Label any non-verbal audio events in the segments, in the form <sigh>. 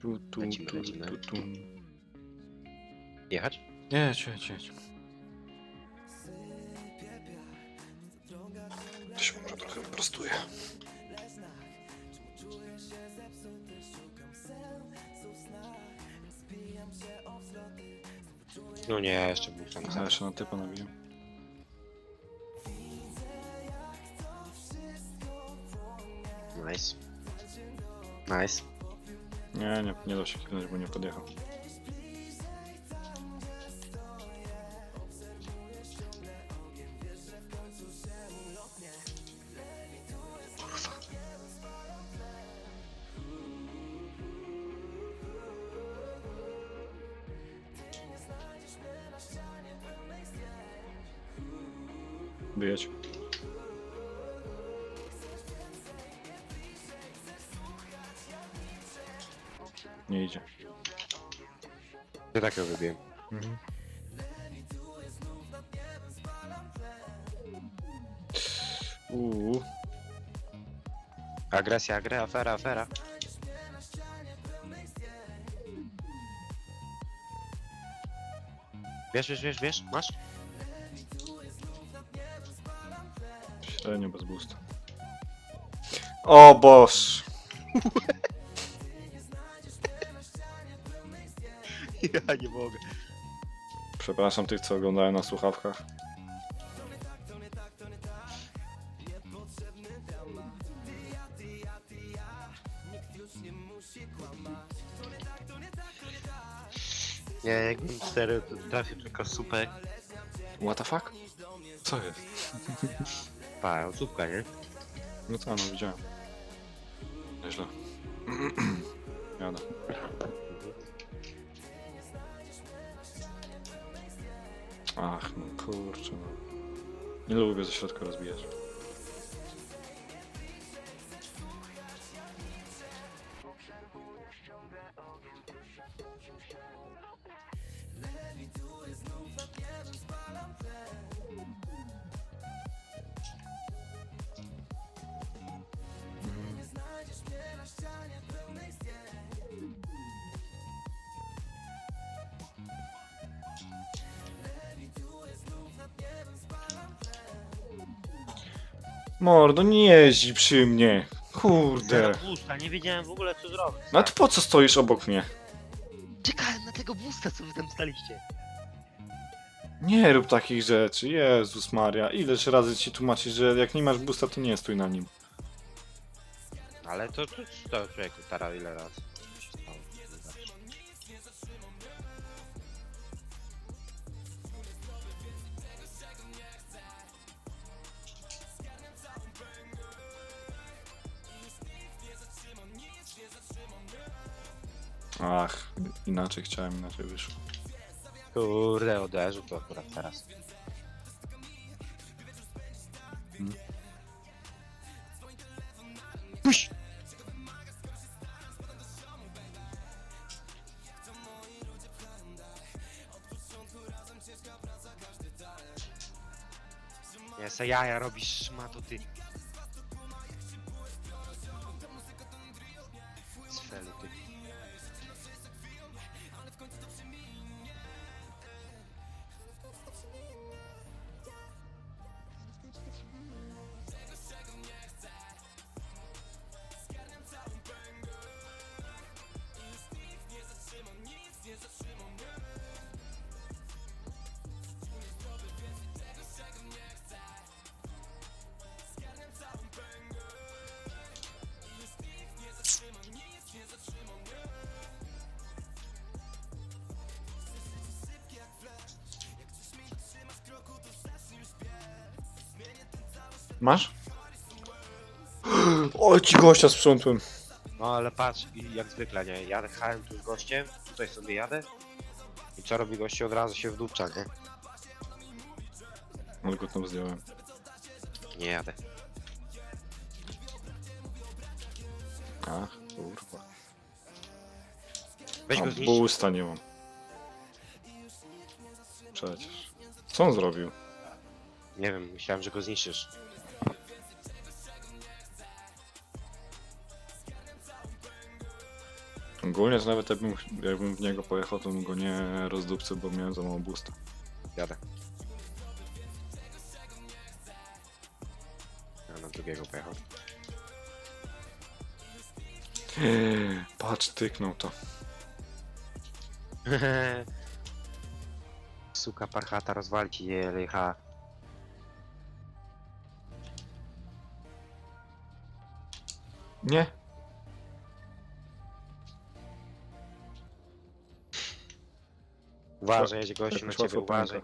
Tu, tu, Lecimy, tu, lecimy. tu, tu. Jechać? Jedź, jedź, jedź. To się może trochę wyprostuje. No nie, jeszcze był tam zaraz. jeszcze na typa nabiję. Nice. Nice. Nie, nie, nie da się kliknąć, bo nie podjechał. Nie idzie. Ty takiego wybiłem. Mhm. Uuu, Agresja, agre, afera, afera. Wiesz, wiesz, wiesz, wiesz? Masz? średnio bez boosta. O boż! <laughs> <laughs> Ja nie mogę. Przepraszam tych, co oglądają na słuchawkach. Nie, jakbym cztery trafił tylko super. What the fuck? Co jest? <laughs> Pa, słupka, nie? No co, no widziałem. Nieźle. <clears throat> Jadę. Ach, no kurczę, no. Nie lubię ze środka rozbijać. Mordo, nie jeździ przy mnie. Kurde. Busta, nie wiedziałem w ogóle co zrobić. No ty po co stoisz obok mnie? Czekałem na tego busta, co wy tam staliście. Nie rób takich rzeczy, Jezus Maria. Ileż razy ci tłumaczyć, że jak nie masz boosta, to nie stój na nim. Ale to, to, to człowieku, stara ile razy. Ach, inaczej chciałem, inaczej wyszło. Kurde, uderzył to akurat teraz. Hmm. Puść! Nie, se jaja robisz, szmato ty. Masz? <gasps> O, ci gościa sprzątłem. No ale patrz, i jak zwykle, nie? Jadę jechałem tu z gościem, tutaj sobie jadę. I co robi goście? Od razu się wdupcza, nie? Ale go tam zdjąłem. Nie jadę. Ach, kurwa. Weź A go zniszcz. boosta nie mam. Przecież. Co on zrobił? Nie wiem, myślałem, że go zniszczysz. Ogólnie to nawet jakbym, jakbym w niego pojechał, to bym go nie rozdupcył, bo miałem za mało boosta. Jadę. Ja na drugiego pojechał. <laughs> Patrz, tyknął to. <laughs> Suka parchata rozwali ci je lycha. Nie. Uważaj, jedzie gościu na ciebie, łatwa uważaj.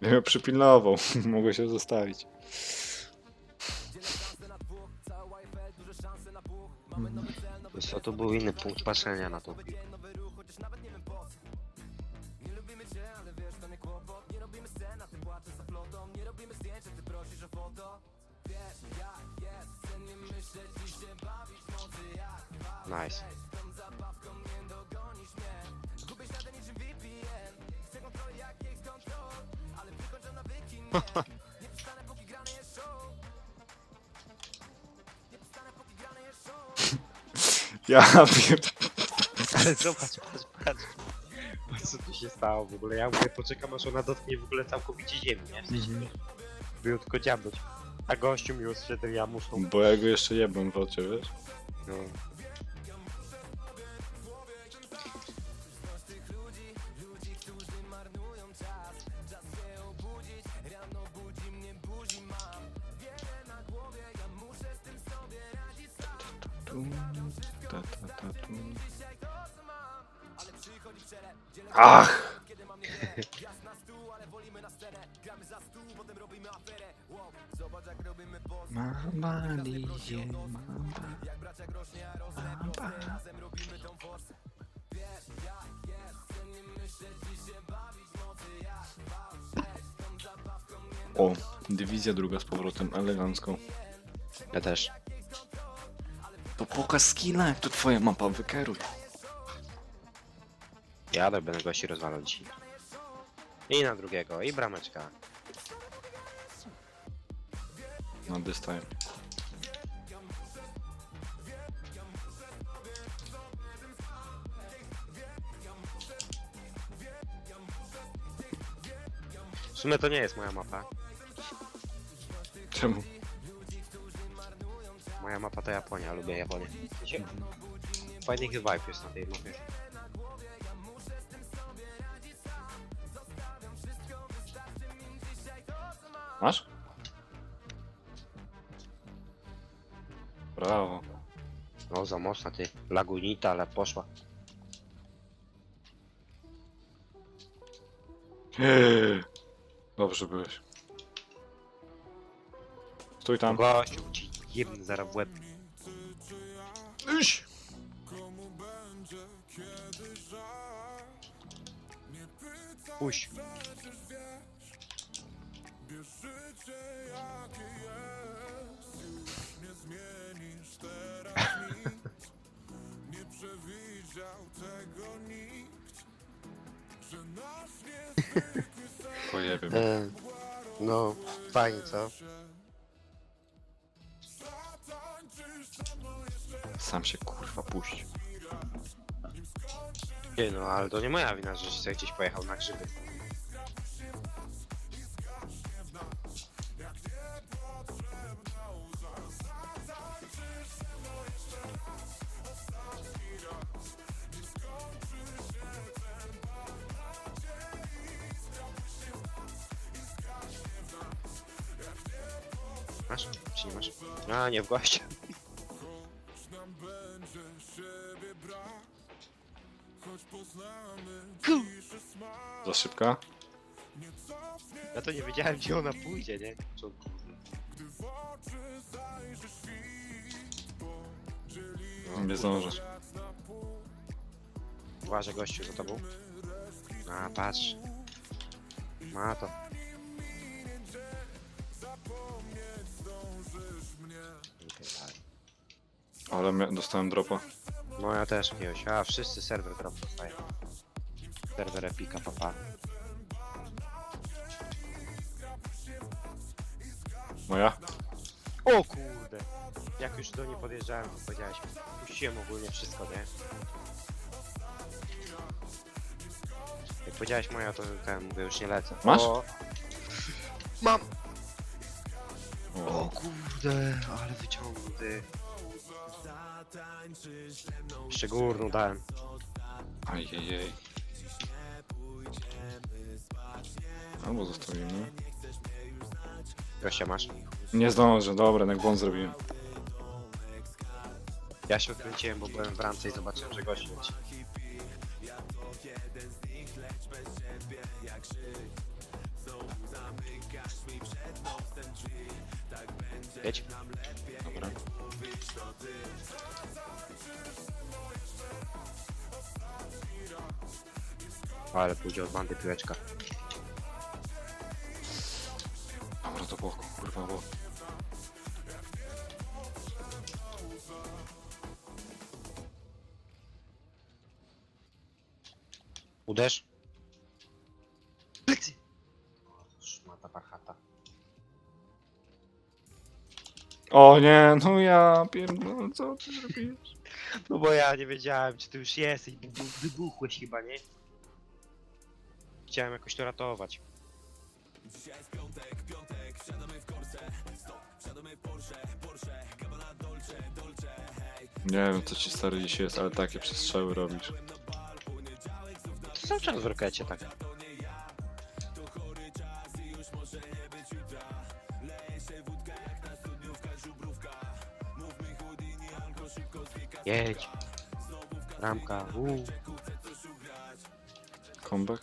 Ja przypilnował, <laughs> mogę się zostawić. Wiesz co, to był inny punkt patrzenia na to. Nice. <laughs> Ja pier... <laughs> Ale zobacz, patrz, patrz. Patrz co tu się stało w ogóle. Ja mówię, poczekam aż ona dotknie w ogóle całkowicie ziemi, nie? W sensie, Mhm. tylko dziabnąć. A gościu mi ostrzedł, ja muszę. Bo ja go jeszcze jebłem w ocie, wiesz? No. Ta, ta, ta, tu. Ach! Mama lizie, mama. O, dywizja druga z powrotem, elegancką. Ja też. To pokaż skilla, jak to twoja mapa wykeruj. Jadę, będę gości rozwalał dzisiaj. I na drugiego, i brameczka. Na dystajem. W sumie to nie jest moja mapa. Czemu? Moja mapa to Japonia, lubię Japonię. Fajny vibe jest na tej mapie. Masz? Brawo. No za mocna ty. Lagunita, ale poszła. Dobrze byłeś. Stój tam. Gościu ci jebny zaraz w łeb. Iść! Puść. Pojebie E, no, fajnie co? Sam się kurwa puść. Nie no, ale to nie moja wina, że sobie gdzieś pojechał na grzyby. Masz? Czy nie masz? A, nie w goście. Za szybka? Ja to nie wiedziałem, gdzie ona pójdzie, nie? Co? No, Nie zdążę. Uważaj gościu za tobą. A, patrz. Ma to. Ale mia- dostałem dropa. No ja też jakiegoś. A, wszyscy serwer drop dostają. Serwer Epika, papa. Moja? O kurde! Jak już do niej podjeżdżałem, to powiedziałeś, puściłem ogólnie wszystko, nie? Jak powiedziałeś moja, to ten, mówię, już nie lecę. Masz? O, mam! O O, kurde, ale wyciągnął ty. Jeszcze górną dałem. ajejej. Albo zostawimy. Gościa masz? Nie zdążę, dobra, jak błąd zrobiłem. Ja się odkręciłem, bo byłem w ramce i zobaczyłem, że gość leci. Jedź. Dobra. Ale pójdzie od bandy piłeczka. Uderz. Plecy! Szmata parchata. O nie, no ja pierdolę, co ty zrobiłeś? No bo ja nie wiedziałem, czy ty już jesteś, wybuchłeś chyba, nie? Chciałem jakoś to ratować. Nie wiem, co ci stary dzisiaj jest, ale takie przestrzały robisz. Cały czas w rokecie tak. Jedź. Ramka, uuu. Comeback?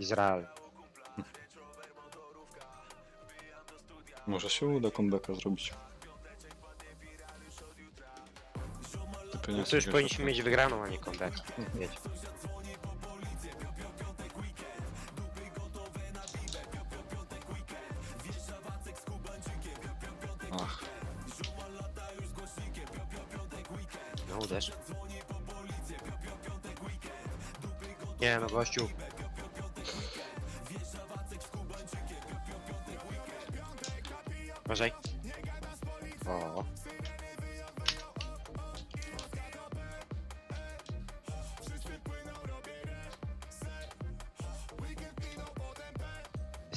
Izrael. Może się uda comebacka zrobić. No to już powinniśmy mieć wygraną, a nie. Jedź. Ach, No uderz. Nie no gościu. Uważaj.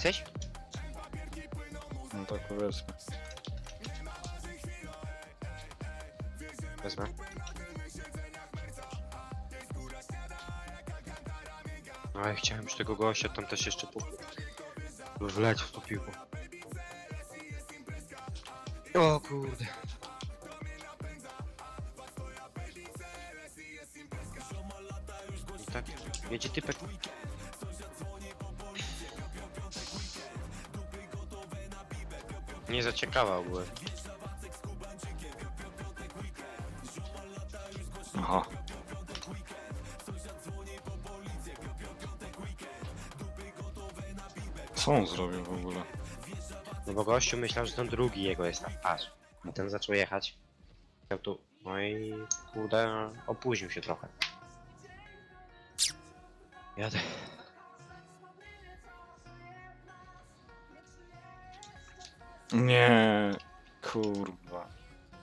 Jesteś? no tak powiedzmy. Wezmę. No ja chciałem już tego gościa, tam też jeszcze po... Wleć w to piłko. O kurde. I tak, jedzie typek. Nie zaciekawa ogóle. Aha. Co on zrobił w ogóle? No bo gościu myślał, że ten drugi jego jest tam. Patrz. A ten zaczął jechać. Chciał tu. No i kurde, opóźnił się trochę. Jadę. Nie, kurwa.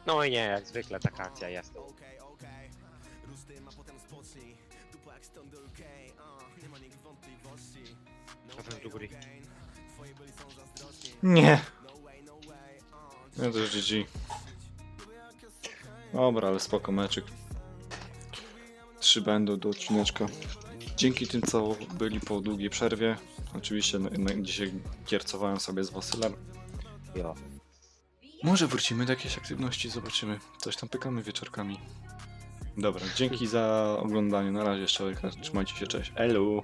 No i nie, jak zwykle taka akcja jest. Potem do góry. Nie. Ja też GG. Dobra, ale spoko meczyk. Trzy będą do odcineczka. Dzięki tym, co byli po długiej przerwie. Oczywiście na, na, dzisiaj giercowałem sobie z Wasylem. Jo. Może wrócimy do jakiejś aktywności, zobaczymy. Coś tam pykamy wieczorkami. Dobra, dzięki za oglądanie. Na razie jeszcze. Trzymajcie się, cześć. Elu!